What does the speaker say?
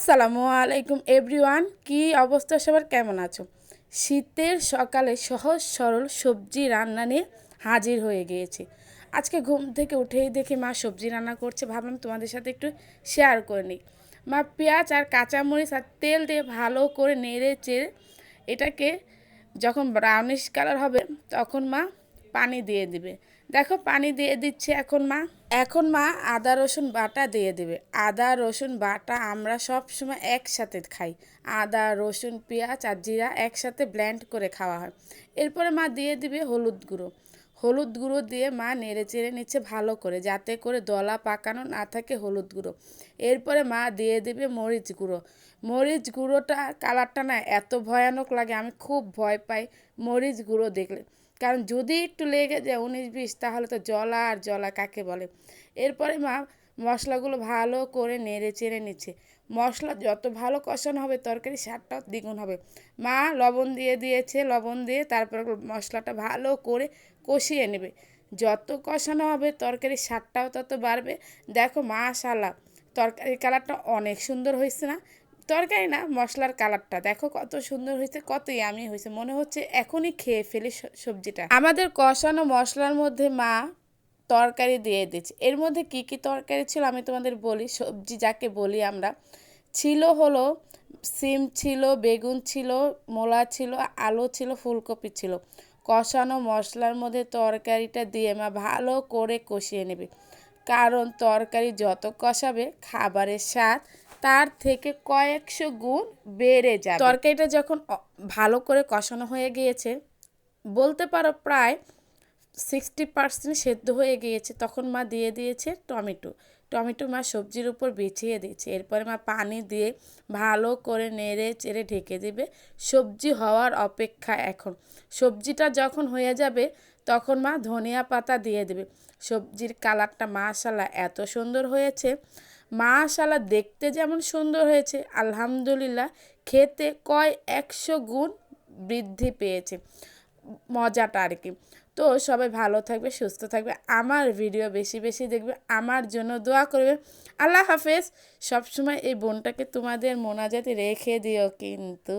আসসালামু আলাইকুম এভরিওয়ান, কি অবস্থা সবার? কেমন আছো? শীতের সকালে সহজ সরল সবজি রান্না নিয়ে হাজির হয়ে গিয়েছি। আজকে ঘুম থেকে উঠেই দেখি মা সবজি রান্না করছে। ভাবলাম তোমাদের সাথে একটু শেয়ার করে নিই। মা পেঁয়াজ আর কাঁচামরিচ আর তেল দিয়ে ভালো করে নেড়ে চেড়ে এটাকে যখন ব্রাউনিশ কালার হবে, তখন মা পানি দিয়ে দিবে। দেখো, পানি দিয়ে দিচ্ছে এখন মা। এখন মা আদা, রসুন বাটা দিয়ে দেবে। আদা, রসুন বাটা আমরা সব সময় একসাথে খাই। আদা, রসুন, পেঁয়াজ আর জিরা একসাথে ব্ল্যান্ড করে খাওয়া হয়। এরপরে মা দিয়ে দিবে হলুদ গুঁড়ো। হলুদ গুঁড়ো দিয়ে মা নেড়ে চেড়ে নিচ্ছে ভালো করে, যাতে করে দলা পাকানো না থাকে হলুদ গুঁড়ো। এরপরে মা দিয়ে দেবে মরিচ গুঁড়ো। মরিচ গুঁড়োটা কালারটা না এত ভয়ানক লাগে, আমি খুব ভয় পাই মরিচ গুঁড়ো দেখলে। কারণ যদি একটু লেগে যায় উনিশ বিশ, তাহলে তো জলা আর জলা কাকে বলে? এরপরে মা মশলাগুলো ভালো করে নেড়ে চেড়ে নিচ্ছে। মশলা যত ভালো কষানো হবে, তরকারি স্বাদটাও দ্বিগুণ হবে। মা লবণ দিয়ে দিয়েছে, লবণ দিয়ে তারপর মশলাটা ভালো করে কষিয়ে নেবে। যত কষানো হবে তরকারির স্বাদটাও তত বাড়বে। দেখো মা মাশাল্লাহ তরকারির কালারটা অনেক সুন্দর হয়েছে না? তরকারি না, মশলার কালারটা। দেখো কত সুন্দর হয়েছে কত ইয়ামি হয়েছে। মনে হচ্ছে এখনই খেয়ে ফেলি সবজিটা। আমাদের কষানো মশলার মধ্যে মা তরকারি দিয়ে দিচ্ছে এর মধ্যে কি কি তরকারি ছিল আমি তোমাদের বলি, সবজি যাকে বলি আমরা। ছিল হলো সিম ছিল, বেগুন ছিল, মোলা ছিল, আলু ছিল, ফুলকপি ছিল। কষানো মশলার মধ্যে তরকারিটা দিয়ে মা ভালো করে কষিয়ে নেবে। কারণ তরকারি যত কষাবে, খাবারের স্বাদ তার থেকে কয়েকশো গুণ বেড়ে যায় তরকারিটা যখন ভালো করে কষানো হয়ে গিয়েছে, বলতে পারো প্রায় সিক্সটি পার্সেন্ট সেদ্ধ হয়ে গিয়েছে, তখন মা দিয়ে দিয়েছে টমেটো। টমেটো মা সবজির উপর বিছিয়ে দিয়েছে। এরপরে মা পানি দিয়ে ভালো করে নেড়ে চেড়ে ঢেকে দেবে। সবজি হওয়ার অপেক্ষা এখন। সবজিটা যখন হয়ে যাবে তখন মা ধনিয়া পাতা দিয়ে দেবে। সবজির কালারটা মাশাল্লাহ এত সুন্দর হয়েছে। মাশাল্লাহ দেখতে যেমন সুন্দর হয়েছে, আলহামদুলিল্লাহ খেতে কয় একশো গুণ বৃদ্ধি পেয়েছে। মজাটা আর কি। তো সবাই ভালো থাকবে, সুস্থ থাকবে, আমার ভিডিও বেশি বেশি দেখবে, আমার জন্য দোয়া করবে। আল্লাহ হাফেজ। সবসময় এই বোনটাকে তোমাদের মোনাজাতে রেখে দিও কিন্তু।